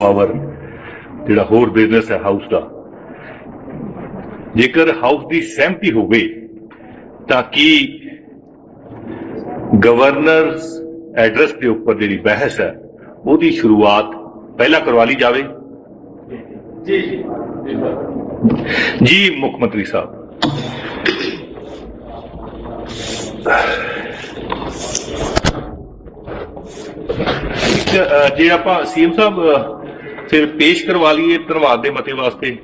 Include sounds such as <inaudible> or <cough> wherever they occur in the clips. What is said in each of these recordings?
Power ਜਿਹੜਾ ਹੋਰ business ਹੈ ਹਾਊਸ ਦਾ। ਜੇਕਰ ਹਾਊਸ ਦੀ ਸਹਿਮਤੀ ਹੋਵੇ, ਤਾਂ ਕੀ ਗਵਰਨਰ ਐਡਰੈਸ ਦੇ ਉੱਪਰ ਜਿਹੜੀ ਬਹਿਸ ਹੈ, ਉਹਦੀ ਸ਼ੁਰੂਆਤ ਪਹਿਲਾਂ ਕਰਵਾ ਲਈ ਜਾਵੇ? ਜੀ ਜੀ। ਮੁੱਖ ਮੰਤਰੀ ਸਾਹਿਬ। ਜੇ ਆਪਾਂ ਸੀਐਮ ਸਾਹਿਬ ਫਿਰ ਪੇਸ਼ ਕਰਵਾ ਲਈਏ ਧੰਨਵਾਦ ਦੇ ਮਤੇ ਵਾਸਤੇ।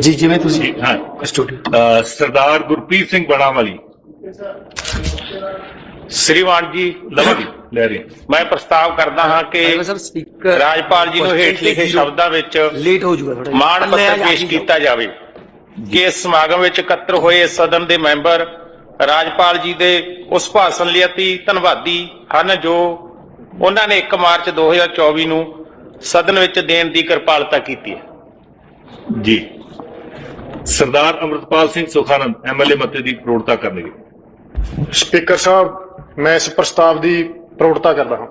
ਜੀ ਜਿਵੇਂ ਤੁਸੀਂ ਜੀ, ਹਾਂ। ਸਰਦਾਰ ਗੁਰਪ੍ਰੀਤ ਸਿੰਘ ਬਣਾਵਾਲੀ ਸ੍ਰੀਮਾਨ ਜੀ ਲਵਾਂਗੇ ਲੈ ਰਹੇ। ਮੈਂ ਪ੍ਰਸਤਾਵ ਕਰਦਾ ਹਾਂ ਕਿ ਰਾਜਪਾਲ ਜੀ ਨੂੰ ਹੇਠ ਲਿਖੇ ਸ਼ਬਦਾਂ ਵਿੱਚ ਲੇਟ ਹੋ ਜਾਊਗਾ ਥੋੜਾ ਮਾਣ ਪੱਤਰ ਪੇਸ਼ ਕੀਤਾ ਜਾਵੇ ਕਿ ਇਸ ਸਮਾਗਮ ਵਿੱਚ ਇਕੱਤਰ ਹੋਏ ਸਦਨ ਦੇ ਮੈਂਬਰ ਰਾਜਪਾਲ ਜੀ ਦੇ ਉਸ ਭਾਸ਼ਣ ਲਈ ਅਤੀ ਧੰਨਵਾਦੀ ਹਨ ਜੋ ਉਹਨਾਂ ਨੇ 1 ਮਾਰਚ 2024 ਨੂੰ ਸਦਨ ਵਿੱਚ ਦੇਣ ਦੀ ਕਿਰਪਾਲਤਾ ਕੀਤੀ ਹੈ। ਜੀ। ਸਰਦਾਰ ਅਮਰਤਪਾਲ ਸਿੰਘ ਸੁਖਾਨੰਦ ਐਮਐਲਏ ਮਤੇ ਦੀ ਪ੍ਰੋੜਤਾ ਕਰਨਗੇ। ਸਪੀਕਰ ਸਾਹਿਬ ਮੈਂ ਇਸ ਪ੍ਰਸਤਾਵ ਦੀ ਪ੍ਰੋੜਤਾ ਕਰਦਾ ਹਾਂ।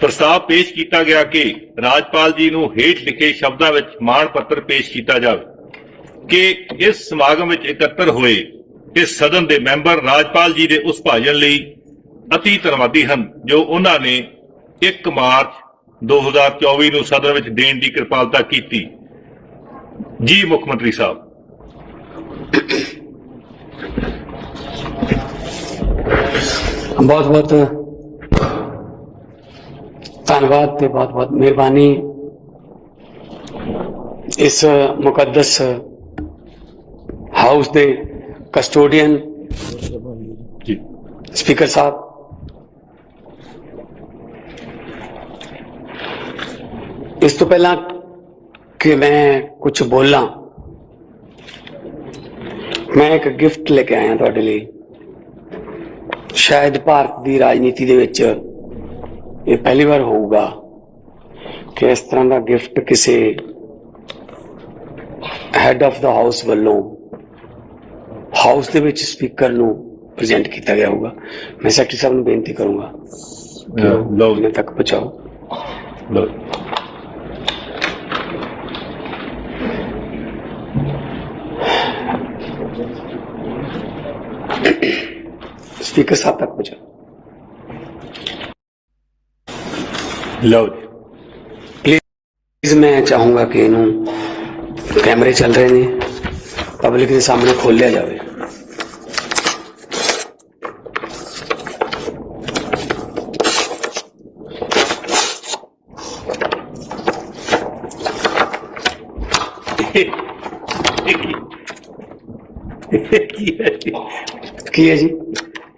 ਪ੍ਰਸਤਾਵ ਪੇਸ਼ ਕੀਤਾ ਗਿਆ ਕਿ ਰਾਜਪਾਲ ਜੀ ਨੂੰ ਹੇਠ ਲਿਖੇ ਸ਼ਬਦਾਂ ਵਿੱਚ ਮਾਣ ਪੱਤਰ ਪੇਸ਼ ਕੀਤਾ ਜਾਵੇ। ਕਿ ਇਸ ਸਮਾਗਮ ਵਿੱਚ ਇਕੱਤਰ ਹੋਏ ਇਸ ਸਦਨ ਦੇ ਮੈਂਬਰ ਰਾਜਪਾਲ ਜੀ ਦੇ ਉਸ ਭਾਜਨ ਲਈ ਅਤੀ ਧੰਨਵਾਦੀ ਹਨ, ਜੋ ਉਹਨਾਂ ਨੇ 1 ਮਾਰਚ 2024 ਨੂੰ ਸਦਨ ਵਿੱਚ ਦੇਣ ਦੀ ਕਿਰਪਾਲਤਾ ਕੀਤੀ। ਜੀ ਮੁੱਖ ਮੰਤਰੀ ਸਾਹਿਬ। ਬਹੁਤ ਬਹੁਤ ਧੰਨਵਾਦ ਤੇ ਬਹੁਤ ਬਹੁਤ ਮਿਹਰਬਾਨੀ ਇਸ ਮੁਕੱਦਸ ਹਾਊਸ ਦੇ ਕਸਟੋਡੀਅਨ ਜੀ। ਸਪੀਕਰ ਸਾਹਿਬ। ਇਸ ਤੋਂ ਪਹਿਲਾਂ ਕਿ ਮੈਂ ਕੁਝ ਬੋਲਾਂ ਮੈਂ ਇੱਕ ਗਿਫਟ ਲੈ ਕੇ ਆਇਆ ਤੁਹਾਡੇ ਲਈ। ਸ਼ਾਇਦ ਭਾਰਤ ਦੀ ਰਾਜਨੀਤੀ ਦੇ ਵਿੱਚ ਇਹ ਪਹਿਲੀ ਵਾਰ ਹੋਊਗਾ ਕਿ ਇਸ ਤਰ੍ਹਾਂ ਦਾ ਗਿਫਟ ਕਿਸੇ ਹੈਡ ਆਫ ਦਾ ਹਾਊਸ ਵੱਲੋਂ ਹਾਊਸ ਦੇ ਵਿੱਚ ਸਪੀਕਰ ਨੂੰ ਪ੍ਰੈਜ਼ੈਂਟ ਕੀਤਾ ਗਿਆ ਹੋਊਗਾ। ਮੈਂ ਸੈਕਟਰੀ ਸਾਹਿਬ ਨੂੰ ਬੇਨਤੀ ਕਰੂੰਗਾ ਉਹਨਾਂ ਤੱਕ ਪਹੁੰਚਾਓ। ਲਓ। ਸਪੀਕਰ ਸਾਹਿਬ ਤੱਕ ਪਹੁੰਚਾਓ ਲਓ ਪਲੀਜ਼ ਮੈਂ ਚਾਹੂੰਗਾ ਕਿ ਇਹਨੂੰ ਕੈਮਰੇ ਚੱਲ ਰਹੇ ਨੇ ਪਬਲਿਕ ਦੇ ਸਾਹਮਣੇ ਖੋਲਿਆ ਜਾਵੇ। <laughs> ਕੀ ਹੈ ਜੀ?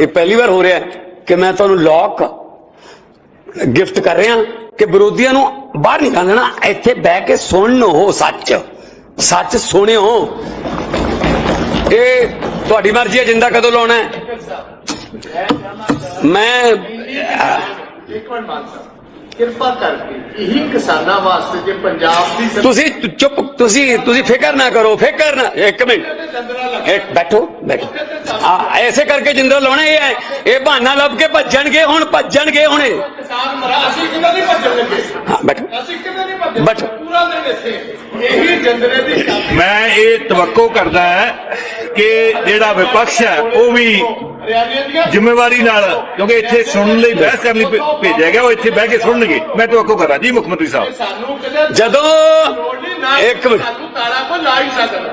ਇਹ ਪਹਿਲੀ ਵਾਰ ਹੋ ਰਿਹਾ ਕਿ ਮੈਂ ਤੁਹਾਨੂੰ ਲੋਕ ਗਿਫਟ ਕਰ ਰਿਹਾ ਕਿ ਵਿਰੋਧੀਆਂ ਨੂੰ ਬਾਹਰ ਨਿਕਾਲ ਦੇਣਾ, ਇੱਥੇ ਬਹਿ ਕੇ ਸੁਣਨ ਹੋ ਸੱਚ। ਸੱਚ ਸੁਣਿਓ। ਇਹ ਤੁਹਾਡੀ ਮਰਜ਼ੀ ਹੈ, ਜਿੰਦਾ ਕਦੋਂ ਲਾਉਣਾ ਹੈ। ਮੈਂ ਇੱਕ ਮਿੰਟ ਮਾਨ ਸਾਹਿਬ। ਕਿਰਪਾ ਕਰਕੇ ਇਹੀ ਕਿਸਾਨਾਂ ਵਾਸਤੇ ਜੇ ਪੰਜਾਬ ਦੀ ਤੁਸੀਂ ਚੁੱਪ ਤੁਸੀਂ ਤੁਸੀਂ ਫਿਕਰ ਨਾ ਕਰੋ ਫਿਕਰ ਨਾ ਇੱਕ ਮਿੰਟ। ਇੱਕ ਬੈਠੋ ਬੈਠੋ। ਆ ਐਸੇ ਕਰਕੇ ਜਿੰਦਰ ਲਾਉਣੇ ਇਹ ਹੈ। ਇਹ ਬਹਾਨਾ ਲੱਭ ਕੇ ਭੱਜਣਗੇ ਹੁਣ ਭੱਜਣਗੇ ਹੁਣੇ ਕਿਸਾਨ ਮਰਾ ਅਸੀਂ ਕਿਵੇਂ ਨਹੀਂ ਭੱਜਣ ਲੱਗੇ ਹਾਂ ਬੈਠੋ। ਅਸੀਂ ਕਿਵੇਂ ਨਹੀਂ ਭੱਜਣ ਬਟ- ਪੂਰਾ ਦਿਨ ਇੱਥੇ। ਇਹੀ ਜੰਦਰੇ ਦੀ ਮੈਂ ਇਹ ਤਵੱਕੋ ਕਰਦਾ ਹੈ ਕਿ ਜਿਹੜਾ ਵਿਪਕਸ਼ ਹੈ ਉਹ ਵੀ ਜ਼ਿੰਮੇਵਾਰੀ ਨਾਲ ਕਿਉਂਕਿ ਇੱਥੇ ਸੁਣਨ ਲਈ ਬਹਿਸ ਕਰਨ ਲਈ ਭੇਜਿਆ ਗਿਆ ਉਹ ਇੱਥੇ ਬਹਿ ਕੇ ਸੁਣਨਗੇ। ਮੈਂ ਤਵੱਕੋ ਕਰਾਂ ਜੀ ਮੁੱਖ ਮੰਤਰੀ ਸਾਹਿਬ। ਜਦੋਂ ਇੱਕ ਮਿੰਟ ਸਾਨੂੰ ਤਾਲਾ ਕੋ ਲਾ ਹੀ ਸਕਦਾ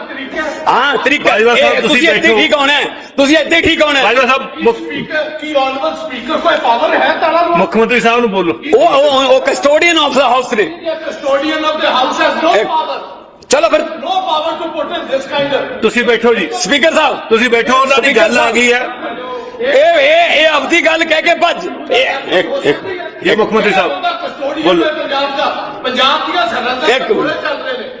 ਹਾਂ ਤਰੀਕਾ ਬਾਜਵਾ ਸਾਹਿਬ, ਇਹ ਤੁਸੀਂ ਤੁਸੀਂ ਇੱਥੇ ਬੈਠੋ। ਠੀਕ ਹੋਣਾ ਹੈ ਤੁਸੀਂ ਇੱਥੇ ਠੀਕ ਹੋਣਾ ਹੈ ਬਾਜਵਾ ਸਾਹਿਬ ਮੁੱਖ- ਸਪੀਕਰ ਕੀ ਆਨਵਰ ਸਪੀਕਰ ਕੋਈ ਪਾਵਰ ਹੈ ਤਾਲਾ ਨੂੰ ਮੁੱਖ ਮੰਤਰੀ ਸਾਹਿਬ ਨੂੰ ਬੋਲੋ ਉਹ ਉਹ ਉਹ ਕਸਟੋਡੀਅਨ ਆਫ ਦਾ ਹਾਊਸ ਨੇ custodian of the house has no ਇੱਕ- ਪਾਵਰ ਚਲੋ ਫਿਰ no power to put in this kind ਤੁਸੀਂ ਬੈਠੋ ਜੀ ਸਪੀਕਰ ਸਾਹਿਬ ਤੁਸੀਂ ਬੈਠੋ ਉਹਨਾਂ ਦੀ ਗੱਲ ਆ ਗਈ ਹੈ ਇਹ ਇਹ ਇਹ ਆਪਦੀ ਗੱਲ ਕਹਿ ਕੇ ਭੱਜ ਇਹ ਇੱਕ ਇੱਕ ਜੀ ਮੁੱਖ ਮੰਤਰੀ ਸਾਹਿਬ ਕਸਟੋਡੀਅਨ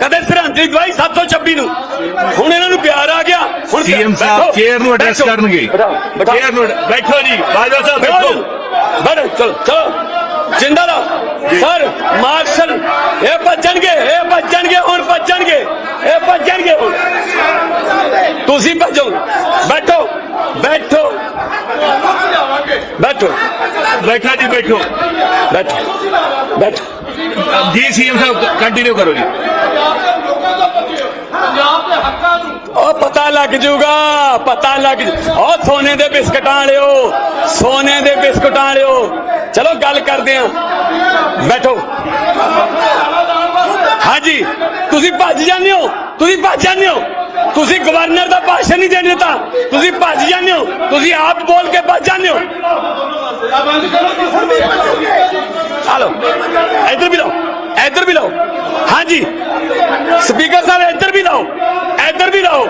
ਕਦੇ ਸ਼ਰਧਾਂਜਲੀ ਦਵਾਈ 726 ਨੂੰ। ਹੁਣ ਇਹਨਾਂ ਨੂੰ ਪਿਆਰ ਆ ਗਿਆ। ਹੁਣ ਸੀਐਮ ਸਾਹਿਬ ਚੇਅਰ ਨੂੰ ਐਡਰੈਸ। ਕਰਨਗੇ। ਚੇਅਰ ਨੂੰ ਬੈਠੋ ਜੀ ਬਾਜਵਾ ਸਾਹਿਬ ਬੈਠੋ। ਬੈਠੋ। ਚਲੋ ਚਲੋ। ਜਿੰਦਾ ਰਹੋ। ਸਰ ਮਾਰਸ਼ਲ ਇਹ ਭੱਜਣਗੇ ਇਹ ਭੱਜਣਗੇ ਹੁਣ ਭੱਜਣਗੇ। ਇਹ ਭੱਜਣਗੇ ਹੁਣ। ਤੁਸੀਂ ਭੱਜੋ। ਬੈਠੋ ਬੈਠੋ। ਬੈਠੋ। ਬੈਠਾ ਜੀ ਬੈਠੋ। ਬੈਠੋ। ਬੈਠੋ। ਜੀ ਸੀਐਮ ਸਾਹਿਬ ਕੰਟੀਨਿਊ ਕਰੋ ਜੀ। ਪੰਜਾਬ ਦੇ ਲੋਕਾਂ ਦਾ ਪੱਜਿਓ ਪੰਜਾਬ ਦੇ ਹੱਕਾਂ ਨੂੰ ਉਹ ਪਤਾ ਲੱਗ ਜੂਗਾ ਪਤਾ ਲੱਗ ਉਹ ਸੋਨੇ ਦੇ ਬਿਸਕਟਾਂ ਵਾਲਿਓ ਸੋਨੇ ਦੇ ਬਿਸਕਟਾਂ ਵਾਲਿਓ। ਚਲੋ ਗੱਲ ਕਰਦੇ ਆਂ। ਬੈਠੋ। ਹਾਂਜੀ। ਤੁਸੀਂ ਭੱਜ ਜਾਂਦੇ ਹੋ। ਤੁਸੀਂ ਭੱਜ ਜਾਂਦੇ ਹੋ। ਤੁਸੀਂ ਗਵਰਨਰ ਦਾ ਭਾਸ਼ਣ ਨਹੀਂ ਦੇਣ ਦਿੱਤਾ। ਤੁਸੀਂ ਭੱਜ ਜਾਂਦੇ ਹੋ। ਤੁਸੀਂ ਆਪ ਬੋਲ ਕੇ ਭੱਜ ਜਾਂਦੇ ਹੋ। ਬੰਦ ਇੱਧਰ ਵੀ ਲਓ। ਇੱਧਰ ਵੀ ਲਓ। ਹਾਂਜੀ। ਸਪੀਕਰ ਸਾਹਿਬ, ਇੱਧਰ ਵੀ ਲਾਓ। ਇੱਧਰ ਵੀ ਲਾਓ।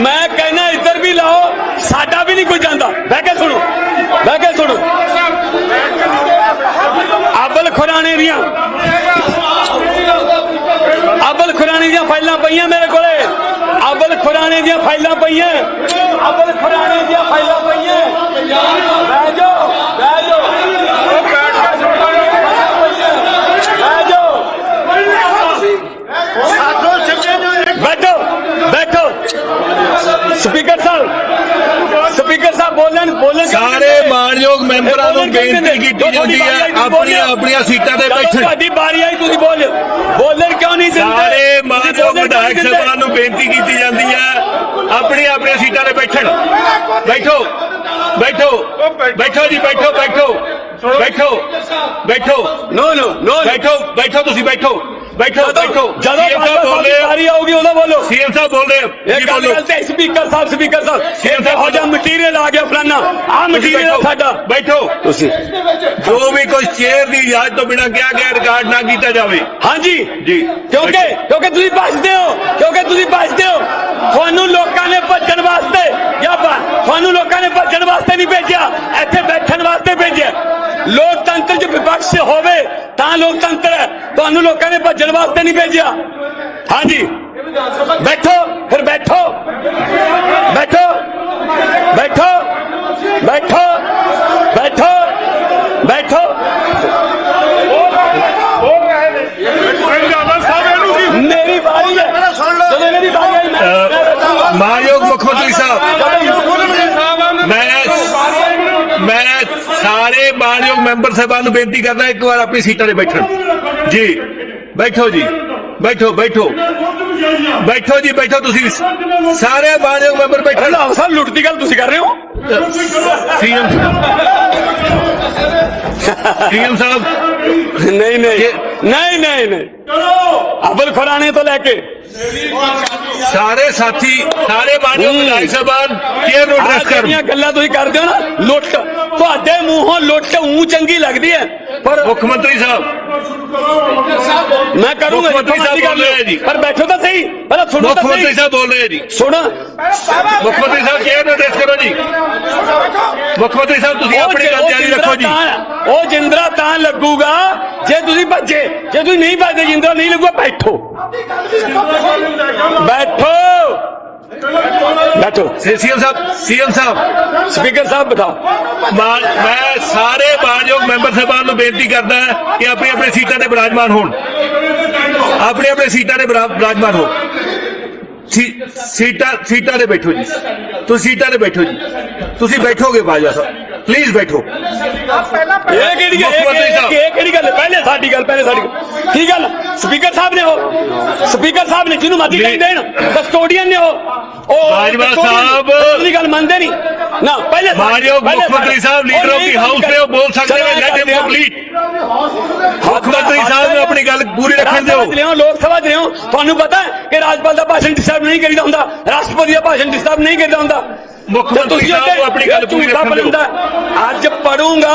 ਮੈਂ ਕਹਿੰਦਾ ਇੱਧਰ ਵੀ ਲਾਓ। ਸਾਡਾ ਵੀ ਨਹੀਂ ਕੋਈ ਜਾਂਦਾ। ਬਹਿ ਕੇ ਸੁਣੋ ਬਹਿ ਕੇ ਸੁਣੋ ਅਬਲ ਖੁਰਾਣੇ ਦੀਆਂ ਅਬਲ ਖੁਰਾਣੇ ਦੀਆਂ ਫਾਈਲਾਂ ਪਈਆਂ ਮੇਰੇ ਕੋਲੇ। ਅਬਲ ਖੁਰਾਣੇ ਦੀਆਂ ਫਾਈਲਾਂ ਪਈਆਂ। ਅਬਲ ਖੁਰਾਣੇ ਦੀਆਂ ਫਾਈਲਾਂ ਪਈਆਂ। ਬਹਿ ਜਾਓ ਬਹਿ ਜਾਓ। ਉਹ ਬੈਠ ਕੇ ਸੁਣੋ ਬਹਿ ਜਾਓ। ਬੈਠੋ ਬੈਠੋ। ਸਪੀਕਰ ਸਾਹਿਬ ਸਪੀਕਰ ਸਾਹਿਬ ਬੋਲਣ ਬੋਲਣ ਸਾਰੇ ਮਾਨਯੋਗ ਮੈਂਬਰਾਂ ਨੂੰ ਬੇਨਤੀ ਕੀਤੀ ਜਾਂਦੀ ਹੈ ਆਪਣੀਆਂ ਆਪਣੀਆਂ ਸੀਟਾਂ ਤੇ ਬੈਠਣ। ਤੁਹਾਡੀ ਵਾਰੀ ਆਈ ਤੁਸੀਂ ਬੋਲ ਬੋਲਣ ਕਿਉਂ ਨਹੀਂ ਦਿੰਦੇ? ਸਾਰੇ ਵਿਧਾਇਕ? ਸਭਾ ਨੂੰ ਬੇਨਤੀ ਕੀਤੀ ਜਾਂਦੀ ਹੈ। ਆਪਣੀਆਂ ਆਪਣੀਆਂ ਸੀਟਾਂ ਤੇ ਬੈਠਣ। ਬੈਠੋ। ਬੈਠੋ। ਬੈਠੋ ਜੀ ਬੈਠੋ ਬੈਠੋ। ਬੈਠੋ। ਬੈਠੋ। ਨੋ ਨੋ ਨੋ। ਬੈਠੋ ਬੈਠੋ ਤੁਸੀਂ ਬੈਠੋ। ਬੈਠੋ ਬੈਠੋ। ਜਦੋਂ ਸੀਐਮ ਸਾਹਿਬ ਬੋਲ ਰਹੇ ਵਾਰੀ ਆਊਗੀ ਉਦੋਂ ਬੋਲੋ। ਸੀਐਮ ਸਾਹਿਬ ਬੋਲ ਰਹੇ ਇਹ ਜੀ ਗੱਲ ਤੇ ਸਪੀਕਰ ਸਾਹਿਬ ਸਪੀਕਰ ਸਾਹਿਬ। ਸਾਹਿਬ ਇਹੋ ਜਿਹਾ ਮਟੀਰੀਅਲ ਆ ਗਿਆ ਫਲਾਨਾ। ਆ ਮਟੀਰੀਅਲ ਸਾਡਾ। ਬੈਠੋ। ਤੁਸੀਂ। ਜੋ ਵੀ ਕੁਝ ਚੇਅਰ ਦੀ ਇਜਾਜ਼ਤ ਤੋਂ ਬਿਨਾਂ ਕਿਹਾ ਗਿਆ ਰਿਕਾਰਡ ਨਾ ਕੀਤਾ ਜਾਵੇ। ਹਾਂਜੀ। ਜੀ। ਕਿਉਂਕਿ ਕਿਉਂਕਿ ਤੁਸੀਂ ਭੱਜਦੇ ਹੋ ਕਿਉਂਕਿ ਤੁਸੀਂ ਭੱਜਦੇ ਹੋ। ਤੁਹਾਨੂੰ ਲੋਕਾਂ ਨੇ ਭੱਜਣ ਵਾਸਤੇ ਜਾਂ ਤੁਹਾਨੂੰ ਲੋਕਾਂ ਨੇ ਭੱਜਣ ਵਾਸਤੇ ਨਹੀਂ ਭੇਜਿਆ ਇੱਥੇ ਬੈਠਣ ਵਾਸਤੇ ਭੇਜਿਆ। ਲੋਕਤੰਤਰ 'ਚ ਵਿਪਕਸ਼ ਹੋਵੇ ਤਾਂ ਲੋਕਤੰਤਰ ਹੈ। ਤੁਹਾਨੂੰ ਲੋਕਾਂ ਨੇ ਭੱਜਣ ਵਾਸਤੇ ਨਹੀਂ ਭੇਜਿਆ। ਹਾਂਜੀ। ਬੈਠੋ, ਫਿਰ ਬੈਠੋ। ਬੈਠੋ। ਬੈਠੋ। ਬੈਠੋ। ਬੈਠੋ। ਬੈਠੋ। ਮੇਰੀ ਵਾਰੀ ਹੈ। ਜਦੋਂ ਮੇਰੀ ਵਾਰੀ ਆਈ, ਮੈਂ- ਮਾਨਯੋਗ ਮੁੱਖ ਮੰਤਰੀ ਸਾਹਿਬ, ਮੈਂ ਮੈਂ ਸਾਰੇ ਮਾਨਯੋਗ ਮੈਂਬਰ ਸਾਹਿਬਾਨ ਨੂੰ ਬੇਨਤੀ ਕਰਦਾ, ਇੱਕ ਵਾਰ ਆਪਣੀ ਸੀਟਾਂ ਤੇ ਬੈਠਣ। ਜੀ। ਬੈਠੋ ਜੀ। ਬੈਠੋ ਬੈਠੋ। ਬੈਠੋ ਜੀ ਬੈਠੋ। ਤੁਸੀਂ ਸਾਰੇ ਮਾਨਯੋਗ ਮੈਂਬਰ ਬੈਠਣ ਰੰਧਾਵਾ ਸਾਹਿਬ ਲੁੱਟ ਦੀ ਗੱਲ ਤੁਸੀਂ ਕਰ ਰਹੇ ਹੋ? ਸੀਐਮ ਸੀਐਮ ਸਾਹਿਬ ਨਹੀਂ ਨਹੀਂ ਨਹੀਂ ਨਹੀਂ ਨਹੀਂ ਅਬਲ ਖੁਰਾਣੇ ਤੋਂ ਲੈ ਕੇ ਸਾਰੇ ਸਾਥੀ ਸਾਰੇ ਮਾਨਯੋਗ ਹੂੰ। ਵਿਧਾਇਕ ਸਾਹਿਬਾਨ ਚੇਅਰ ਨੂੰ ਆਹ ਐਡਰੈਸ ਕਰਨ ਜਿਹੜੀਆਂ ਗੱਲਾਂ ਤੁਸੀਂ ਕਰਦੇ ਹੋ ਨਾ ਲੁੱਟ ਤੁਹਾਡੇ ਮੂੰਹੋਂ ਲੁੱਟ ਉਂ ਚੰਗੀ ਲੱਗਦੀ ਹੈ ਪਰ ਮੁੱਖ ਮੰਤਰੀ ਸਾਹਿਬ ਮੈਂ ਕਰੂੰਗਾ ਮੁੱਖ ਮੰਤਰੀ ਜਿੱਥੋਂ ਮਰਜ਼ੀ ਸਾਹਿਬ ਕਰ ਲਿਓ। ਬੋਲ ਰਹੇ ਆ ਜੀ। ਪਰ ਬੈਠੋ ਤਾਂ ਸਹੀ ਪਹਿਲਾਂ ਸੁਣੋ ਮੁੱਖ ਤਾਂ ਮੰਤਰੀ ਸਹੀ ਸਾਹਿਬ ਬੋਲ ਰਹੇ ਜੀ ਸੁਣੋ ਮੁੱਖ ਮੰਤਰੀ ਸਾਹਿਬ ਚੇਅਰ ਨੂੰ ਐਡਰੈਸ ਕਰੋ ਜੀ ਮੁੱਖ ਮੰਤਰੀ ਸਾਹਿਬ ਤੁਸੀਂ ਉਹ ਆਪਣੀ ਜੇ- ਗੱਲ ਉਹ ਜਾਰੀ ਜਿੰਦਰਾ ਰੱਖੋ ਜੀ। ਤਾਂ- ਉਹ ਜਿੰਦਰਾ ਤਾਂ ਲੱਗੂਗਾ ਜੇ ਤੁਸੀਂ ਭੱਜੇ ਜੇ ਤੁਸੀਂ ਨਹੀਂ ਭੱਜਦੇ ਜਿੰਦਰਾ ਨਹੀਂ ਲੱਗੂਗਾ ਬੈਠੋ। ਬੈਠੋ। ਬੈਠੋ। ਸੀਐਮ ਸਾਹਿਬ ਸੀਐਮ ਸਾਹਿਬ। ਸਪੀਕਰ ਸਾਹਿਬ ਬਤਾਓ ਮਾਨ ਮੈਂ ਸਾਰੇ ਮਾਨਯੋਗ ਮੈਂਬਰ ਸਾਹਿਬਾਨ ਨੂੰ ਬੇਨਤੀ ਕਰਦਾ ਕਿ ਆਪਣੀ ਆਪਣੀ ਸੀਟਾਂ ਤੇ ਬਿਰਾਜਮਾਨ ਹੋਣ। ਆਪਣੀ ਆਪਣੀ ਸੀਟਾਂ ਤੇ ਬਿਰਾ- ਬਿਰਾਜਮਾਨ ਹੋ ਸੀ- ਸੀਟਾਂ ਸੀਟਾਂ ਤੇ ਬੈਠੋ ਜੀ। ਤੁਸੀਂ ਸੀਟਾਂ ਤੇ ਬੈਠੋ ਜੀ। ਤੁਸੀਂ ਬੈਠੋਗੇ ਬਾਜਵਾ ਸਾਹਿਬ। ਪਲੀਜ਼ ਬੈਠੋ ਇਹ ਕਿਹੜੀ ਗੱਲ ਇਹ- ਕਿਹੜੀ ਗੱਲ? ਹੈ? ਪਹਿਲੇ ਸਾਡੀ ਗੱਲ ਪਹਿਲੇ ਸਾਡੀ ਕੀ ਗੱਲ? ਸਪੀਕਰ ਸਾਹਿਬ ਨੇ ਉਹ। ਸਪੀਕਰ ਸਾਹਿਬ ਨੇ ਜਿਹਨੂੰ ਮਰਜ਼ੀ ਕਹੀ ਦੇਣ ਕਸਟੋਡੀਅਨ ਨੇ ਉਹ। ਉਹ ਬਾਜਵਾ ਸਾਹਿਬ। ਉਹਦੀ ਗੱਲ ਮੰਨਦੇ ਨਹੀਂ। ਨਾ ਪਹਿਲੇ ਪਹਿਲੇ ਮੁੱਖ ਮੰਤਰੀ ਸਾਹਿਬ ਲੀਡਰ ਆਫ ਦੀ ਹਾਊਸ ਨੇ ਉਹ ਬੋਲ ਸਕਦੇ ਨੇ ਲੈਟ ਹਿਮ ਹਾਂ। ਕੰਪਲੀਟ ਮੁੱਖ ਮੰਤਰੀ ਸਾਹਿਬ ਨੂੰ ਆਪਣੀ ਗੱਲ ਪੂਰੀ ਰੱਖਣ ਦਿਓ। ਲੋਕ ਸਭਾ 'ਚ ਲਿਆਓ। ਤੁਹਾਨੂੰ ਪਤਾ ਹੈ ਕਿ ਰਾਜਪਾਲ ਦਾ ਭਾਸ਼ਣ ਡਿਸਟਰਬ ਨਹੀਂ ਕਰੀਦਾ ਹੁੰਦਾ। ਰਾਸ਼ਟਰਪਤੀ ਦਾ ਭਾਸ਼ਣ ਡਿਸਟਰਬ ਨਹੀਂ ਕਰੀਦਾ ਹੁੰਦਾ। ਮੁੱਖ ਮੰਤਰੀ ਤੁਸੀਂ ਸਾਹਿਬ ਆਪਣੀ ਗੱਲ ਪੂਰੀ ਰੱਖਣ ਦਿਓ। ਅੱਜ ਪੜੂੰਗਾ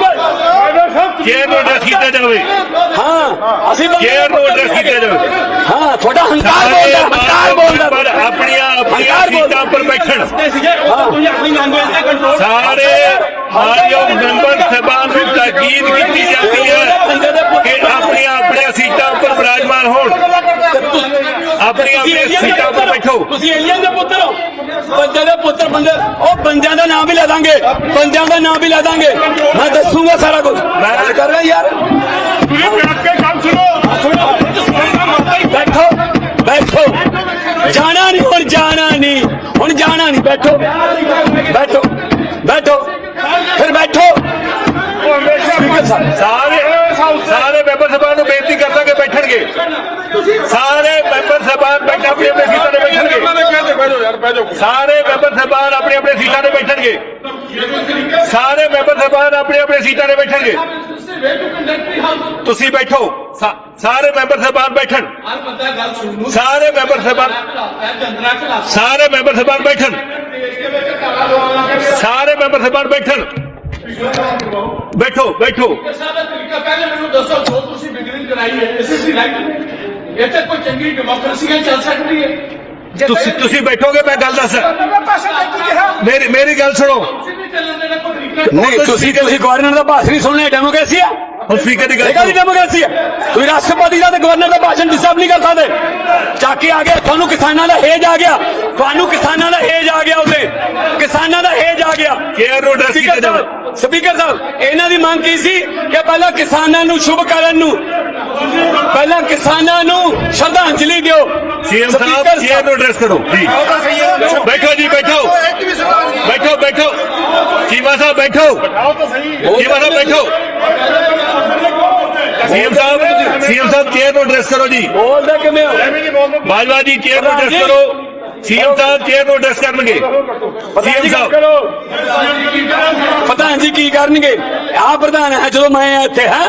chair ਨੂੰ ਐਡਰੈਸ ਕੀਤਾ ਜਾਵੇ। ਹਾਂ ਅਸੀਂ ਬੰਦੇ ਚੇਅਰ ਨੂੰ ਐਡਰੈਸ ਕੀਤਾ ਜਾਵੇ। ਹਾਂ ਤੁਹਾਡਾ ਹੰਕਾਰ ਬੋਲਦਾ ਹੰਕਾਰ ਮਾਨਯੋਗ ਬੋਲਦਾ ਮੈਂਬਰ ਆਪਣੀਆਂ ਆਪਣੀਆਂ ਹੰਕਾਰ ਬੋਲਦਾ। ਸੀਟਾਂ ਉੱਪਰ ਬੈਠਣ ਤੁਸੀਂ ਆਪਣੀ ਲੈਂਗੁਏਜ ਤੇ ਕੰਟਰੋਲ ਸਾਰੇ ਮਾਨਯੋਗ ਮੈਂਬਰ ਸਾਹਿਬਾਨ ਨੂੰ ਤਾਕੀਦ ਕੀਤੀ ਜਾਂਦੀ ਹੈ ਕਿ ਆਪਣੀਆਂ ਆਪਣੀਆਂ ਸੀਟਾਂ ਉੱਪਰ ਬਿਰਾਜਮਾਨ ਹੋਣ ਆਪਣੀਆਂ ਆਪਣੀਆਂ ਸੀਟਾਂ ਉੱਪਰ ਬੈਠੋ ਤੁਸੀਂ ਏਲੀਅਨ ਦੇ ਪੁੱਤਰ ਹੋ ਬੰਦੇ ਦੇ ਪੁੱਤਰ ਬੰਦੇ ਉਹ ਬੰਦਿਆਂ ਦਾ ਨਾਮ ਵੀ ਲੈ ਦਾਂਗੇ ਬੰਦਿਆਂ ਦਾ ਨਾਮ ਵੀ ਲੈ ਦਾਂਗੇ ਮੈਂ ਦੱਸੂਗਾ ਸਾਰਾ ਕੁਝ ਮੈਂ ਗੱਲ ਕਰ ਰਿਹਾ ਯਾਰ ਤੁਸੀਂ ਬੈਠ ਕੇ ਗੱਲ ਸੁਣੋ ਬੈਠੋ ਬੈਠੋ ਜਾਣਾ ਨਹੀਂ, ਹੁਣ ਜਾਣਾ ਨਹੀਂ। ਹੁਣ ਜਾਣਾ ਨਹੀਂ, ਬੈਠੋ। ਬੈਠੋ ਬੈਠੋ। ਫਿਰ ਬੈਠੋ। ਸਪੀਕਰ ਸਾਹਿਬ ਸਾਰੇ ਸਾਰੇ ਮੈਂਬਰ ਸਾਹਿਬਾਨ ਨੂੰ ਬੇਨਤੀ ਕਰਦਾ ਕਿ ਬੈਠਣਗੇ। ਸਾਰੇ ਮੈਂਬਰ ਸਾਹਿਬਾਨ ਬੈਠ ਆਪਣੀ ਆਪਣੀ ਸੀਟਾਂ ਤੇ ਬੈਠਣਗੇ। ਸਾਰੇ ਮੈਂਬਰ ਸਾਹਿਬਾਨ ਆਪਣੀ ਆਪਣੇ ਸੀਟਾਂ ਤੇ ਬੈਠਣਗੇ। ਸਾਰੇ ਮੈਂਬਰ ਸਾਹਿਬਾਨ ਆਪਣੀ ਆਪਣੇ ਸੀਟਾਂ ਤੇ ਬੈਠਣਗੇ। ਤੁਸੀਂ ਬੈਠੋ। ਸਾ- ਸਾਰੇ ਮੈਂਬਰ ਸਾਹਿਬਾਨ ਬੈਠਣ ਸਾਰੇ ਮੈਂਬਰ ਸਾਹਿਬਾਨ ਸਾਰੇ ਮੈਂਬਰ ਸਾਹਿਬਾਨ ਬੈਠਣ ਸਾਰੇ ਮੈਂਬਰ ਸਾਹਿਬਾਨ ਬੈਠਣ ਬੈਠੋ ਬੈਠੋ ਸਾਡਾ ਤਰੀਕਾ ਪਹਿਲੇ ਮੈਨੂੰ ਦੱਸੋ ਜੋ ਤੁਸੀਂ ਬਿਗਨਿੰਗ ਕਰਾਈ ਹੈ ਇਸ ਇਸ ਦੀ ਰਾਈਟ ਇਹ ਹੁਣ ਸਪੀਕਰ ਦੀ ਗੱਲ ਇਹ ਕਾਹਦੀ ਡੈਮੋਕ੍ਰੇਸੀ ਹੈ। ਤੁਸੀਂ ਰਾਸ਼ਟਰਪਤੀ ਦਾ ਤੇ ਗਵਰਨਰ ਦਾ ਭਾਸ਼ਣ ਡਿਸਟਰਬ ਨਹੀਂ ਕਰ ਸਕਦੇ। ਚੱਕ ਕੇ ਆ ਗਏ ਤੁਹਾਨੂੰ ਕਿਸਾਨਾਂ ਦਾ ਹੇਜ ਆ ਗਿਆ। ਤੁਹਾਨੂੰ ਕਿਸਾਨਾਂ ਦਾ ਹੇਜ ਆ ਗਿਆ ਉਹਦੇ। ਕਿਸਾਨਾਂ ਦਾ ਹੇਜ ਆ ਗਿਆ। ਕੇਅਰ ਨੂੰ address ਕੀਤਾ ਜਾਵੇ। ਸਪੀਕਰ ਸਾਹਿਬ ਇਹਨਾਂ ਦੀ ਮੰਗ ਕੀ ਸੀ? ਕਿ ਪਹਿਲਾਂ ਕਿਸਾਨਾਂ ਨੂੰ ਸ਼ੁਭ ਕਰਨ ਨੂੰ ਪਹਿਲਾਂ ਕਿਸਾਨਾਂ ਨੂੰ ਸ਼ਰਧਾਂਜਲੀ ਦਿਓ। ਸੀਐਮ ਸਾਹਿਬ ਚੇਅਰ ਨੂੰ ਐਡਰੈਸ ਕਰੋ ਜੀ ਬੈਠੋ ਜੀ ਬੈਠੋ। ਬੈਠੋ ਬੈਠੋ। ਚੀਮਾ ਸਾਹਿਬ ਬੈਠੋ। ਚੀਮਾ ਸਾਹਿਬ ਬੈਠੋ। ਸੀਐਮ ਸਾਹਿਬ ਸੀਐਮ ਸਾਹਿਬ ਚੇਅਰ ਨੂੰ ਐਡਰੈਸ ਕਰੋ ਜੀ। ਬੋਲਦਾ ਕਿਵੇਂ ਹੋ? ਬਾਜਵਾ ਜੀ ਚੇਅਰ ਨੂੰ ਐਡਰੈਸ ਕਰੋ। ਸੀਐਮ ਸਾਹਿਬ ਚੇਅਰ ਨੂੰ ਐਡਰੈਸ ਕਰਨਗੇ। ਸੀਐਮ ਸਾਹਿਬ। ਪ੍ਰਧਾਨ ਜੀ ਕੀ ਕਰਨਗੇ? ਆ ਪ੍ਰਧਾਨ ਹੈ ਜਦੋਂ ਮੈਂ ਆ ਇੱਥੇ ਹਾਂ?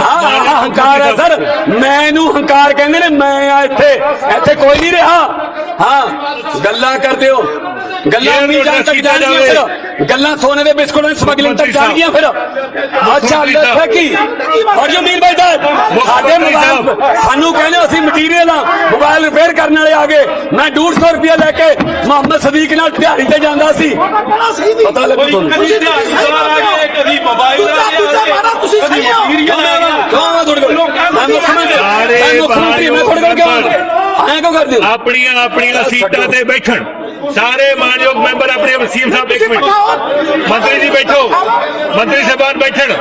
ਹਾਂ ਹੰਕਾਰ ਹੈ ਸਰ। ਮੈਨੂੰ ਹੰਕਾਰ ਕਹਿੰਦੇ ਨੇ ਮੈਂ ਆ ਇੱਥੇ। ਇੱਥੇ ਕੋਈ ਨਹੀਂ ਰਿਹਾ। ਹਾਂ ਗੱਲਾਂ ਕਰਦੇ ਹੋ। ਗੱਲਾਂ ਨਹੀਂ ਜਾਣ ਤੱਕ ਜਾਣਗੀਆਂ ਜਾਵੇ। ਫਿਰ। ਗੱਲਾਂ ਸੋਨੇ ਦੇ ਬਿਸਕੁਟਾਂ ਦੀ ਸਮਗਲਿੰਗ ਤੱਕ ਜਾਣਗੀਆਂ ਫਿਰ। ਅੱਛਾ ਸਾਹਿਬ। ਕੀ? ਔਰ ਜੋ ਮੀਰ ਭਾਈ ਦਾ ਸਾਡੇ ਮੋਬਾਈਲ ਸਾਨੂੰ ਕਹਿੰਦੇ ਅਸੀਂ ਮਟੀਰੀਅਲ ਆ ਮੋਬਾਈਲ ਰਿਪੇਅਰ ਕਰਨ ਵਾਲੇ ਆ ਗਏ। ਮੈਂ 150 ਰੁਪਇਆ ਲੈ ਕੇ ਮੁਹੰਮਦ ਸਦੀਕ ਨਾਲ ਦਿਹਾੜੀ ਤੇ ਜਾਂਦਾ ਸੀ। ਪਤਾ ਲੱਗੂ ਤੁਹਾਨੂੰ? ਕਦੀ ਮੋਬਾਈਲ ਤੁਸੀਂ ਸਹੀ ਹੋ। ਕੌਣ ਆ ਤੁਹਾਡੇ ਕੋਲ ਮੈਂ ਮੁੱਖ ਮੰਤਰੀ ਸਾਰੇ ਮੈਂ ਮੁੱਖ ਮੰਤਰੀ ਮੈਂ ਤੁਹਾਡੇ ਕੋਲ ਕਿਉਂ ਆਉਂਦਾ ਐਂ ਕਿਉਂ ਕਰਦੇ ਹੋ? ਆਪਣੀਆਂ ਆਪਣੀਆਂ ਸੀਟਾਂ ਤੇ ਬੈਠਣ। ਸਾਰੇ ਮਾਨਯੋਗ ਮੈਂਬਰ ਆਪਣੇ ਸੀਐਮ ਸਾਹਿਬ ਇੱਕ ਮਿੰਟ। ਮੰਤਰੀ ਜੀ ਬੈਠੋ। ਮੰਤਰੀ ਸਾਹਿਬਾਨ ਬੈਠਣ।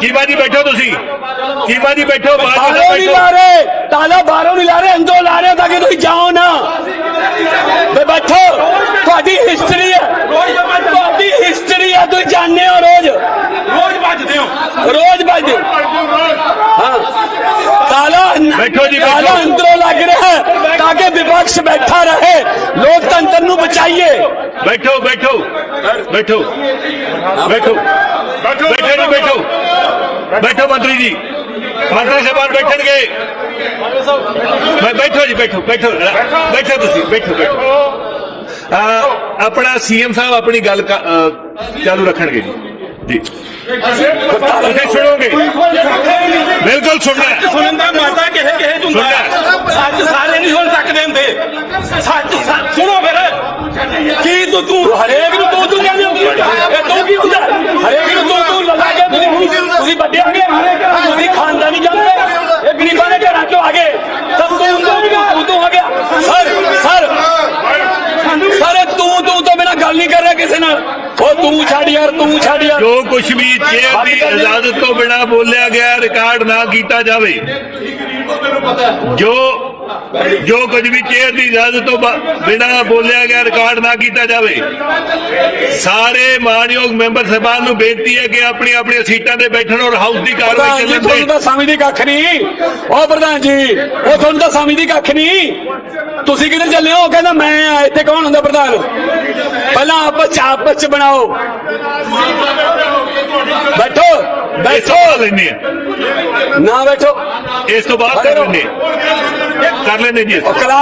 ਚੀਮਾ ਜੀ ਬੈਠੋ ਤੁਸੀਂ? ਚੀਮਾ ਜੀ ਬੈਠੋ? ਬਾਹਰੋਂ ਨਹੀਂ ਲਾ ਰਹੇ ਤਾਲਾ ਬਾਹਰੋਂ ਨਹੀਂ ਲਾ ਰਹੇ ਅੰਦਰੋਂ ਲਾ ਰਹੇ ਤਾਂ ਕਿ ਤੁਸੀਂ ਜਾਓ ਨਾ। ਤੇ ਬੈਠੋ ਤੁਹਾਡੀ ਹਿਸਟਰੀ ਹੈ। ਤੁਹਾਡੀ ਹਿਸਟਰੀ ਹੈ ਤੁਸੀਂ ਜਾਣਦੇ ਹੋ ਰੋਜ਼। ਰੋਜ਼ ਵੱਜਦੇ ਹੋ। ਰੋਜ਼ ਵੱਜਦੇ ਹਾਂ। ਤਾਲਾ ਬੈਠੋ ਜੀ, ਬੈਠੋ। ਤਾਲਾ ਅੰਦਰੋਂ ਲੱਗ ਰਿਹਾ ਹੈ ਤਾਂ ਕਿ ਵਿਪਕਸ਼ ਬੈਠਾ ਰਹੇ। ਲੋਕਤੰਤਰ ਨੂੰ ਬਚਾਈਏ। ਬੈਠੋ ਬੈਠੋ। ਬੈਠੋ। ਬੈਠੋ। ਬੈਠੋ ਜੀ ਬੈਠੋ। ਬੈਠੋ ਮੰਤਰੀ ਜੀ। ਮੰਤਰੀ ਸਾਹਿਬਾਨ ਬੈਠਣਗੇ। ਬੈ- ਬੈਠੋ ਜੀ ਬੈਠੋ ਬੈਠੋ ਬੈਠੋ। ਤੁਸੀਂ ਬੈਠੋ ਬੈਠੋ। ਆਪਣਾ ਸੀਐਮ ਸਾਹਿਬ ਆਪਣੀ ਗੱਲ ਚਾਲੂ ਰੱਖਣਗੇ ਜੀ। ਜੀ। ਤੁਸੀਂ ਸੁਣੋਗੇ। ਬਿਲਕੁਲ ਸੁਣਨਾ ਹੈ। ਸੁਣਨ ਦਾ ਮਾਤਾ ਕਿਸੇ ਚ ਹੁੰਦਾ। ਸੱਚ ਸਾਰੇ ਨਹੀਂ ਸੁਣ ਸਕਦੇ ਹੁੰਦੇ। ਸੱਚ ਸੱਚ ਸੁਣੋ ਫਿਰ। ਕੀ ਤੂੰ ਤੂੰ ਹਰੇਕ ਨੂੰ ਤੂੰ ਤੂੰ ਕਹਿੰਦੇ ਹੋ? ਇਹ ਤੂੰ ਕੀ ਹੁੰਦਾ? ਹਰੇਕ ਨੂੰ ਤੂੰ ਤੂੰ ਲਗਾ ਕੇ ਤੁਸੀਂ ਤੁਸੀਂ ਵੱਡੇ ਆ ਗਏ ਤੁਸੀਂ ਖਾਨਦਾਨੀ ਜਾਂਦੇ ਇਹ ਗਰੀਬਾਂ ਦੇ ਘਰਾਂ ਚੋਂ ਆ ਗਏ। ਸਭ ਤੂੰ ਤੂੰ ਤੂੰ ਤੂੰ ਹੋ ਗਿਆ। ਸਰ ਸਰ ਸਰ ਤੂੰ ਤੂੰ ਤੋਂ ਬਿਨਾ ਗੱਲ ਨਹੀਂ ਕਰ ਰਿਹਾ ਕਿਸੇ ਨਾਲ। ਉਹ ਤੂੰ ਛੱਡ ਯਾਰ ਤੂੰ ਛੱਡ ਯਾਰ। ਜੋ ਕੁਝ ਵੀ ਚੇਅਰ ਦੀ ਇਜਾਜ਼ਤ ਤੋਂ ਬਿਨਾ ਬੋਲਿਆ ਗਿਆ ਰਿਕਾਰਡ ਨਾ ਕੀਤਾ ਜਾਵੇ। ਜੋ ਜੋ ਕੁਝ ਵੀ ਚੇਅਰ ਦੀ ਇਜਾਜ਼ਤ ਤੋਂ ਬਿਨਾ ਬੋਲਿਆ ਗਿਆ ਰਿਕਾਰਡ ਨਾ ਕੀਤਾ ਜਾਵੇ। ਸਾਰੇ ਮਾਨਯੋਗ ਮੈਂਬਰ ਸਾਹਿਬਾਨ ਨੂੰ ਬੇਨਤੀ ਹੈ ਕਿ ਆਪਣੀ ਆਪਣੀਆਂ ਸੀਟਾਂ ਤੇ ਬੈਠਣ ਔਰ ਹਾਊਸ ਦੀ ਕਾਰਵਾਈ ਚੱਲਣ ਤੁਹਾਨੂੰ ਦੇ ਤਾਂ ਸਮਝਦੀ ਕੱਖ ਨਹੀਂ। ਉਹ ਪ੍ਰਧਾਨ ਜੀ ਉਹ ਤੁਹਾਨੂੰ ਤਾਂ ਸਮਝਦੀ ਕੱਖ ਨਹੀਂ। ਤੁਸੀਂ ਕਿੱਧਰ ਚੱਲੇ ਹੋ? ਕਹਿੰਦਾ ਮੈਂ ਆ ਇੱਥੇ ਕੌਣ ਹੁੰਦਾ ਪ੍ਰਧਾਨ? ਪਹਿਲਾਂ ਆਪਸ ਚ ਆਪਸ ਚ ਬਣਾਓ। ਬੈਠੋ ਬੈਠੋ। ਨਾ ਬੈਠੋ। ਇਸ ਤੋਂ ਬਾਅਦ ਕਰ ਲੈਂਦੇ। ਆ। ਕਰ ਲੈਂਦੇ ਜੀ ਕਲਾ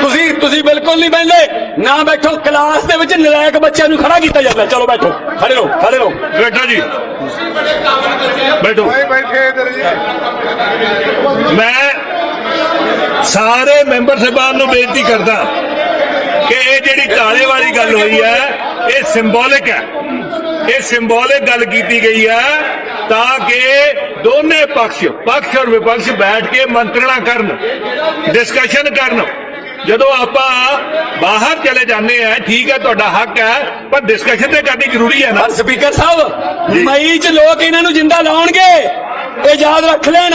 ਤੁਸੀਂ ਤੁਸੀਂ ਬਿਲਕੁਲ ਨਹੀਂ ਬੈਠਦੇ ਨਾ ਬੈਠੋ ਕਲਾਸ ਦੇ ਵਿੱਚ ਨਲਾਇਕ ਬੱਚਿਆਂ ਨੂੰ ਖੜਾ ਕੀਤਾ ਜਾਂਦਾ। ਚਲੋ ਬੈਠੋ ਖੜੇ ਰਹੋ ਖੜੇ ਰਹੋ। ਬੈਠੋ ਜੀ। ਬੈਠੋ। ਮੈਂ ਸਾਰੇ ਮੈਂਬਰ ਸਾਹਿਬਾਨ ਨੂੰ ਬੇਨਤੀ ਕਰਦਾ ਕਿ ਇਹ ਜਿਹੜੀ ਤਾਲੇ ਵਾਲੀ ਗੱਲ ਹੋਈ ਹੈ ਇਹ ਸਿੰਬੋਲਿਕ ਹੈ। ਇਹ ਸਿੰਬੋਲਿਕ ਗੱਲ ਕੀਤੀ ਗਈ ਹੈ ਤਾਂ ਕਿ ਦੋਨੇ ਪਕਸ਼ ਪਕਸ਼ ਔਰ ਵਿਪਕਸ਼ ਬੈਠ ਕੇ ਮੰਤਰਣਾ ਕਰਨ ਡਿਸਕਸ਼ਨ ਕਰਨ। ਜਦੋਂ ਆਪਾਂ ਬਾਹਰ ਚਲੇ ਜਾਂਦੇ ਆ ਠੀਕ ਹੈ, ਤੁਹਾਡਾ ਹੱਕ ਹੈ, ਪਰ ਡਿਸਕਸ਼ਨ ਤੇ ਕਰਨੀ ਜ਼ਰੂਰੀ ਹੈ ਨਾ। ਸਪੀਕਰ ਸਾਹਿਬ, ਮਈ ਚ ਲੋਕ ਇਹਨਾਂ ਨੂੰ ਜਿੰਦਾ ਲਾਉਣਗੇ, ਇਹ ਯਾਦ ਰੱਖ ਲੈਣ।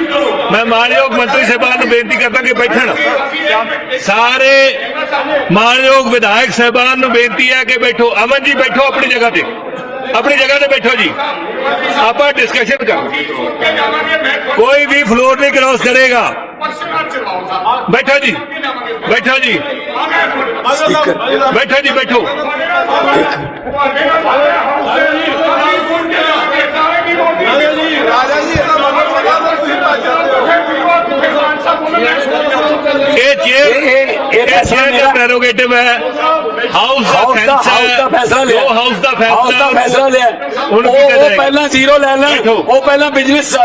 ਮਾਨਯੋਗ ਮੰਤਰੀ ਸਾਹਿਬਾਨ ਨੂੰ ਬੇਨਤੀ ਕਰਦਾ ਕਿ ਬੈਠਣ। ਸਾਰੇ ਮਾਨਯੋਗ ਵਿਧਾਇਕ ਸਾਹਿਬਾਨ ਨੂੰ ਬੇਨਤੀ ਹੈ ਕਿ ਬੈਠੋ। ਅਮਨ ਜੀ, ਬੈਠੋ ਆਪਣੀ ਜਗ੍ਹਾ ਤੇ। ਆਪਣੀ ਜਗ੍ਹਾ ਤੇ ਬੈਠੋ ਜੀ। ਆਪਾਂ ਡਿਸਕਸ਼ਨ ਕਰ ਕੋਈ ਵੀ ਫਲੋਰ ਨਹੀਂ ਕ੍ਰਾਸ ਕਰੇਗਾ। ਬੈਠੋ ਜੀ। ਬੈਠੋ ਜੀ। ਬੈਠੋ ਜੀ, ਬੈਠੋ। ਇਹ ਚੇਅਰ ਇਹ- ਇਹ- ਇਹ ਇਹ ਫੈਸਲਾ ਮੇਰਾ- ਪ੍ਰੈਰੋਗੇਟਿਵ ਹੈ। ਹਾਊਸ ਦਾ ਫੈਸਲਾ ਲਿਆ। ਜੋ ਹਾਊਸ ਦਾ ਫੈਸਲਾ। ਲਿਆ। ਹੁਣ ਉਹ ਕੀ ਉਹ ਕਰੇ ਪਹਿਲਾਂ ਜ਼ੀਰੋ ਲੈ ਲੈਣ। ਉਹ ਪਹਿਲਾਂ ਬਿਜ਼ਨਸ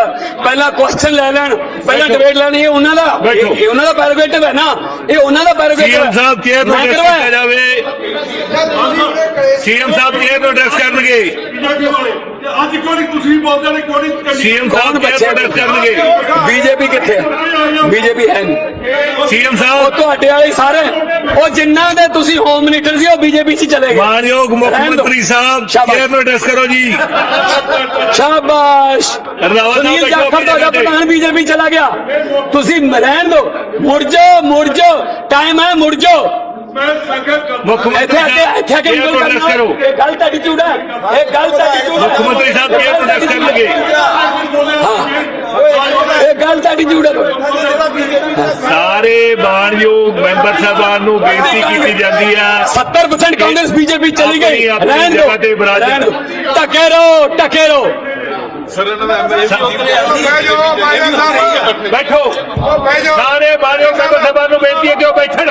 ਪਹਿਲਾਂ ਕੁਐਸਚਨ ਲੈ ਲੈਣ। ਪਹਿਲਾਂ। ਡਿਬੇਟ ਲੈਣੀ ਇਹ ਉਹਨਾਂ ਦਾ। ਇਹ ਉਹਨਾਂ ਦਾ ਪ੍ਰੈਰੋਗੇਟਿਵ ਹੈ ਨਾ। ਇਹ ਉਹਨਾਂ ਦਾ ਪ੍ਰੈਰੋਗੇਟਿਵ ਸੀਐਮ ਸਾਹਿਬ ਚੇਅਰ ਨੂੰ ਮੈਂ ਐਡਰੈਸ ਕਰਵਾਇਆ। ਕੀਤਾ ਜਾਵੇ ਸੀਐਮ ਸਾਹਿਬ ਚੇਅਰ ਨੂੰ ਐਡਰੈਸ ਕਰਨਗੇ ਅੱਜ ਕਿਉਂ ਨਹੀਂ ਤੁਸੀਂ ਬੋਲਦੇ ਨੇ ਕਿਉਂ ਨਹੀਂ ਸੀਐਮ ਕੌਣ ਸਾਹਿਬ ਚੇਅਰ ਬੱਚੇ ਨੂੰ ਐਡਰੈਸ ਕਰਨਗੇ ਬੀਜੇਪੀ ਕਿੱਥੇ ਹੈ ਬੀਜੇਪੀ ਹੈ ਨਹੀਂ ਸੀਐਮ ਉਹ ਸਾਹਿਬ ਤੁਹਾਡੇ ਵਾਲੇ ਸਾਰੇ ਉਹ ਜਿੰਨਾ ਦੇ ਤੁਸੀਂ ਹੋਮ ਮਿਨਿਸਟਰ ਸੀ ਉਹ ਬੀਜੇਪੀ 'ਚ ਚਲੇ ਗਏ ਮਾਨਯੋਗ ਮੁੱਖ ਰਹਿਣ ਦਿਓ। ਮੰਤਰੀ ਸਾਹਿਬ ਸ਼ਾਬਾਸ਼। ਚੇਅਰ ਨੂੰ ਐਡਰੈਸ ਕਰੋ ਜੀ ਸ਼ਾਬਾਸ਼ ਰੰਧਾਵਾ ਸਾਹਿਬ ਸੁਨੀਲ ਬੈਠੋ ਜਾਖੜ ਤੁਹਾਡਾ BJP ਪ੍ਰਧਾਨ ਬੀਜੇਪੀ ਚਲਾ ਗਿਆ ਤੁਸੀਂ ਰਹਿਣ ਦਿਓ ਮੁੜ ਜਾਓ ਮੁੜ ਜਾਓ ਟਾਈਮ ਹੈ ਮੁੜ ਜਾਓ ਮੁੱਖ ਮੰਤਰੀ ਇੱਥੇ ਆ ਕੇ ਇੱਥੇ ਆ ਕੇ ਐਡਰੈਸ ਕਰਨਾ? ਕਰੋ। ਇਹ ਗੱਲ ਤੁਹਾਡੀ ਝੂਠ ਹੈ। ਇਹ ਗੱਲ ਤੁਹਾਡੀ ਝੂਠ ਹੈ। ਮੁੱਖ ਮੰਤਰੀ ਸਾਹਿਬ ਨੂੰ ਐਡਰੈਸ ਕਰਨਗੇ? ਇਹ ਗੱਲ ਤੁਹਾਡੀ ਝੂਠ ਹੈ। ਸਾਰੇ ਮਾਨਯੋਗ ਮੈਂਬਰ ਸਾਹਿਬਾਨ ਨੂੰ ਬੇਨਤੀ ਕੀਤੀ ਜਾਂਦੀ ਹੈ 70% ਕਾਂਗਰਸ ਬੀਜੇਪੀ ਚਲੀ ਗਈ। ਰਹਿਣ ਦਿਓ। ਟਕੇ ਰਹੋ ਟਕੇ ਰਹੋ। ਬੈਠੋ। ਸਾਰੇ ਮੈਂਬਰ ਸਾਹਿਬਾਨ ਨੂੰ ਬੇਨਤੀ ਹੈ ਕਿ ਉਹ ਬੈਠਣ।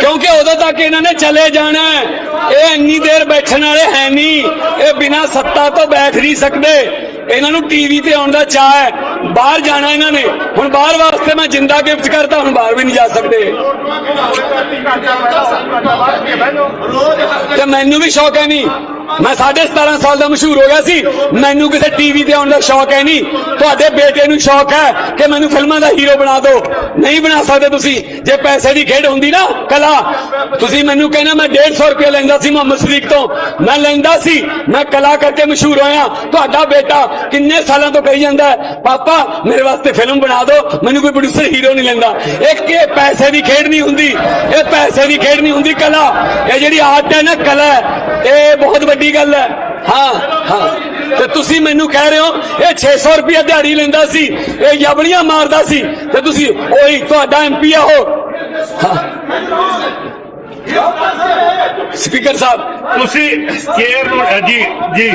ਕਿਉਂਕਿ ਉਦੋਂ ਤੱਕ ਇਹਨਾਂ ਨੇ ਚਲੇ ਜਾਣਾ ਇਹ ਇੰਨੀ ਦੇਰ ਬੈਠਣ ਵਾਲੇ ਹੈ ਨਹੀਂ। ਇਹ ਬਿਨਾਂ ਸੱਤਾ ਤੋਂ ਬੈਠ ਨਹੀਂ ਸਕਦੇ। ਇਹਨਾਂ ਨੂੰ ਟੀਵੀ ਤੇ ਆਉਣ ਦਾ ਚਾਹ ਹੈ। ਬਾਹਰ ਜਾਣਾ ਇਹਨਾਂ ਨੇ। ਹੁਣ ਬਾਹਰ ਵਾਸਤੇ ਮੈਂ ਜਿੰਦਾ ਗਿਫਟ ਕਰਤਾ ਹੁਣ ਬਾਹਰ ਵੀ ਨਹੀਂ ਜਾ ਸਕਦੇ। ਤੇ ਮੈਨੂੰ ਵੀ ਸ਼ੌਕ ਹੈ ਨਹੀਂ। ਮੈਂ 17.5 ਸਾਲ ਦਾ ਮਸ਼ਹੂਰ ਹੋ ਗਿਆ ਸੀ। ਮੈਨੂੰ ਕਿਸੇ ਟੀਵੀ ਤੇ ਆਉਣ ਦਾ ਸ਼ੌਕ ਹੈ ਨਹੀਂ। ਤੁਹਾਡੇ ਬੇਟੇ ਨੂੰ ਸ਼ੌਕ ਹੈ ਕਿ ਮੈਨੂੰ ਫਿਲਮਾਂ ਦਾ ਹੀਰੋ ਬਣਾ ਦਿਓ। ਨਹੀਂ ਬਣਾ ਸਕਦੇ ਤੁਸੀਂ। ਜੇ ਪੈਸੇ ਦੀ ਖੇਡ ਹੁੰਦੀ ਨਾ ਕਲਾ ਤੁਸੀਂ ਮੈਨੂੰ ਕਹਿੰਦਾ ਮੈਂ 150 ਰੁਪਏ ਲੈਂਦਾ ਸੀ ਮੁਹੰਮਦ ਸਦੀਕ ਤੋਂ। ਮੈਂ ਲੈਂਦਾ ਸੀ। ਮੈਂ ਕਲਾ ਕਰਕੇ ਮਸ਼ਹੂਰ ਹੋਇਆ। ਤੁਹਾਡਾ ਬੇਟਾ ਕਿੰਨੇ ਸਾਲਾਂ ਤੋਂ ਕਹੀ ਜਾਂਦਾ ਹੈ, ਪਾਪਾ, ਮੇਰੇ ਵਾਸਤੇ ਫਿਲਮ ਬਣਾ ਦਿਓ ਮੈਨੂੰ ਕੋਈ ਪ੍ਰੋਡਿਊਸਰ ਹੀਰੋ ਨਹੀਂ ਲੈਂਦਾ। ਇੱਕ ਇਹ ਪੈਸੇ ਦੀ ਖੇਡ ਨਹੀਂ ਹੁੰਦੀ। ਇਹ ਪੈਸੇ ਦੀ ਖੇਡ ਨਹੀਂ ਹੁੰਦੀ ਕਲਾ। ਇਹ ਜਿਹੜੀ ਆਰਟ ਹੈ ਨਾ, ਕਲਾ ਇਹ ਬਹੁਤ ਵੱਡੀ ਗੱਲ ਹੈ। ਹਾਂ ਹਾਂ। ਤੇ ਤੁਸੀਂ ਮੈਨੂੰ ਕਹਿ ਰਹੇ ਹੋ, ਇਹ 600 ਰੁਪਏ ਦਿਹਾੜੀ ਲੈਂਦਾ ਸੀ। ਇਹ ਯਬੜੀਆਂ ਮਾਰਦਾ ਸੀ। ਤੇ ਤੁਸੀਂ ਉਹੀ ਤੁਹਾਡਾ ਐਮਪੀ ਆ ਉਹ। ਹਾਂ। ਸਪੀਕਰ ਸਾਹਿਬ। ਤੁਸੀਂ ਚੇਅਰ ਜੀ ਜੀ।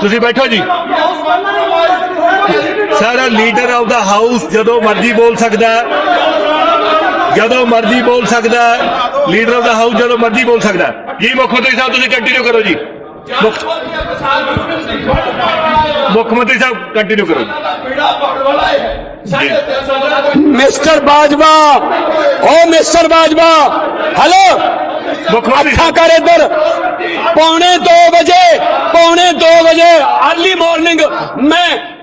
ਤੁਸੀਂ ਬੈਠੋ ਜੀ। ਸਾਰਾ ਲੀਡਰ ਆਫ ਦਾ ਹਾਊਸ ਜਦੋਂ ਮਰਜ਼ੀ ਬੋਲ ਸਕਦਾ ਹੈ। ਜਦੋਂ ਮਰਜ਼ੀ ਬੋਲ ਸਕਦਾ ਹੈ। ਲੀਡਰ ਆਫ ਦਾ ਹਾਊਸ ਜਦੋਂ ਮਰਜ਼ੀ ਬੋਲ ਸਕਦਾ ਹੈ। ਜੀ, ਮੁੱਖ ਮੰਤਰੀ ਸਾਹਿਬ, ਤੁਸੀਂ ਕੰਟੀਨਿਊ ਕਰੋ ਜੀ। ਮੁੱਖ ਮੁੱਖ ਮੰਤਰੀ ਸਾਹਿਬ ਕੰਟੀਨਿਊ ਕਰੋ ਜੀ। Mister Bajwa. Oh mister Bajwa. Hello. ਮੁੱਖ ਮੰਤਰੀ ਅੱਖਾਂ ਕਰ ਇੱਧਰ। ਪੌਣੇ 2 ਵਜੇ ਪੌਣੇ 2 ਵਜੇ ਅਰਲੀ ਮਾਰਨਿੰਗ ਮੈਂ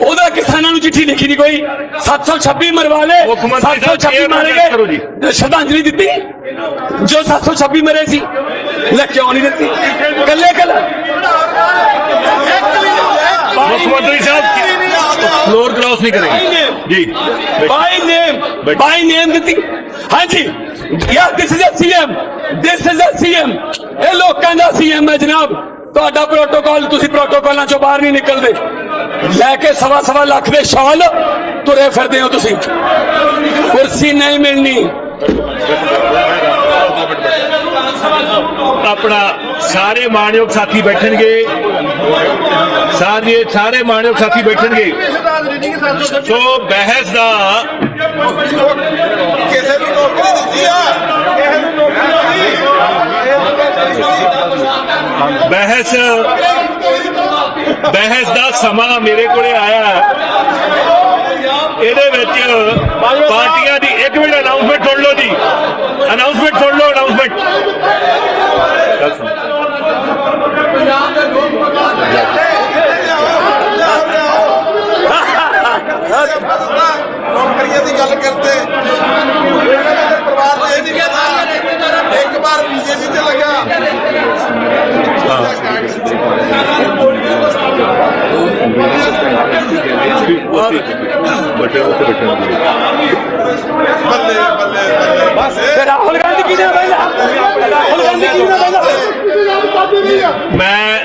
ਉਹਦਾ ਕਿਸਾਨਾਂ ਨੂੰ ਚਿੱਠੀ ਲਿਖੀ ਨਹੀਂ ਕੋਈ। 726 ਮਰਵਾ ਲਏ ਮੁੱਖ ਮੰਤਰੀ ਸਾਹਿਬ, 726 chair ਨੂੰ ਮਾਰੇ address ਕਰੋ ਜੀ। ਗਏ। ਸ਼ਰਧਾਂਜਲੀ ਦਿੱਤੀ। ਜੋ 726 ਮਰੇ ਸੀ ਲੈ ਕਿਉਂ ਨਹੀਂ ਦਿੱਤੀ? ਕੱਲੇ ਕੱਲੇ ਮੁੱਖ ਮੰਤਰੀ ਸਾਹਿਬ ਫਲੋਰ ਕ੍ਰਾਸ ਨਹੀਂ ਕਰੇਗੇ। ਜੀ। ਬਾਈ ਨੇਮ ਬੈਠੋ। ਬਾਈ ਨੇਮ ਦਿੱਤੀ। ਹਾਂਜੀ। Yeah this is a CM this is a CM ਇਹ ਲੋਕਾਂ ਦਾ ਸੀਐਮ ਹੈ ਜਨਾਬ। ਤੁਹਾਡਾ ਪ੍ਰੋਟੋਕਾਲ ਤੁਸੀਂ ਪ੍ਰੋਟੋਕਾਲਾਂ ਚੋਂ ਬਾਹਰ ਨਹੀਂ ਨਿਕਲਦੇ। ਲੈ ਕੇ ਸਵਾ ਸਵਾ ਲੱਖ ਦੇ ਸ਼ਾਲ ਤੁਰੇ ਫਿਰਦੇ ਹੋ ਤੁਸੀਂ। ਕੁਰਸੀ ਨਹੀਂ ਮਿਲਣੀ। ਆਪਣਾ ਸਾਰੇ ਮਾਣਯੋਗ ਸਾਥੀ ਬੈਠਣਗੇ। ਸਾਰੇ ਸਾਰੇ ਮਾਣਯੋਗ ਸਾਥੀ ਬੈਠਣਗੇ। ਸੋ ਬਹਿਸ ਦਾ ਕਿਸੇ ਨੂੰ ਨੌਕਰੀ ਦਿੱਤੀ ਆ। ਕਿਸੇ ਨੂੰ ਨੌਕਰੀ ਬਹਿਸ ਬਹਿਸ ਦਾ ਸਮਾਂ ਮੇਰੇ ਕੋਲੇ ਆਇਆ ਹੈ। ਇਹਦੇ ਵਿੱਚ ਪਾਰਟੀਆਂ ਦੀ ਇੱਕ ਮਿੰਟ ਅਨਾਉਂਸਮੈਂਟ ਸੁਣ ਲਓ ਜੀ ਅਨਾਉਂਸਮੈਂਟ ਸੁਣ ਲਓ ਅਨਾਉਂਸਮੈਂਟ ਪੰਜਾਬ ਦੇ ਲੋਕ ਨੌਕਰੀਆਂ ਦੀ ਗੱਲ ਕਰਦੇ ਇਹਨਾਂ ਦੇ ਪਰਿਵਾਰ ਨੂੰ ਇਹ ਨਹੀਂ ਕਹਿੰਦਾ ਇੱਕ ਵਾਰ ਬੀਜੇਪੀ ਤੇ ਲੱਗਾ ਬੱਲੇ ਬੱਲੇ ਬੱਲੇ ਤੇ ਰਾਹੁਲ ਗਾਂਧੀ ਕਿਹਨੇ ਬੈਠਾ ਰਾਹੁਲ ਗਾਂਧੀ ਕਿਹਨੇ ਬੈਠਾ ਮੈਂ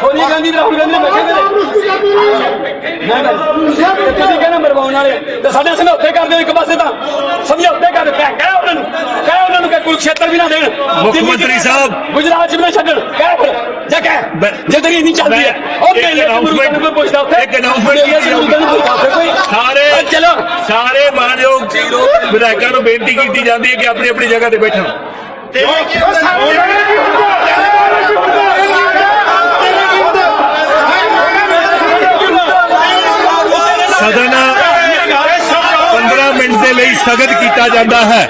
ਸੋਨੀਆ ਗਾਂਧੀ ਤੇ ਰਾਹੁਲ ਗਾਂਧੀ ਨੇ ਬੈਠੇ ਨੇ ਮੈਂ ਤੁਸੀਂ ਕਹਿੰਦੇ ਮਰਵਾਉਣ ਵਾਲੇ ਤੇ ਸਾਡੇ ਸਮਝੌਤੇ ਕਰਦੇ ਹੋ ਇੱਕ ਪਾਸੇ ਤਾਂ ਸਮਝੌਤੇ ਕਰਦੇ ਪਿਆ ਕਹਿ ਉਹਨਾਂ ਨੂੰ ਕਹਿ ਉਹਨਾਂ ਨੂੰ ਵੀ ਨਾ ਦੇਣ। ਚ ਮੰਤਰੀ ਸਾਹਿਬ। ਗੁਜਰਾਤ ਚ ਵੀ ਨਾ ਛੱਡਣ। ਕਹਿ ਫਿਰ ਜਾ ਕਹਿ। ਨਹੀਂ ਚੱਲਦੀ ਹੈ ਉਹ ਮੇਲੇ announcement- ਨੂੰ ਪੁੱਛਦਾ ਉੱਥੇ। ਇੱਕ ਉੱਥੇ ਕੋਈ। ਸਾਰੇ ਚਲੋ। ਸਾਰੇ ਮਾਨਯੋਗ ਵਿਧਾਇਕਾਂ ਨੂੰ ਬੇਨਤੀ ਕੀਤੀ ਜਾਂਦੀ ਹੈ ਕਿ ਆਪਣੀ ਆਪਣੀ ਜਗ੍ਹਾ ਤੇ ਬੈਠਣ। ਸਦਨ 15 ਮਿੰਟ ਦੇ ਲਈ ਸਥਗਿਤ ਕੀਤਾ ਜਾਂਦਾ ਹੈ।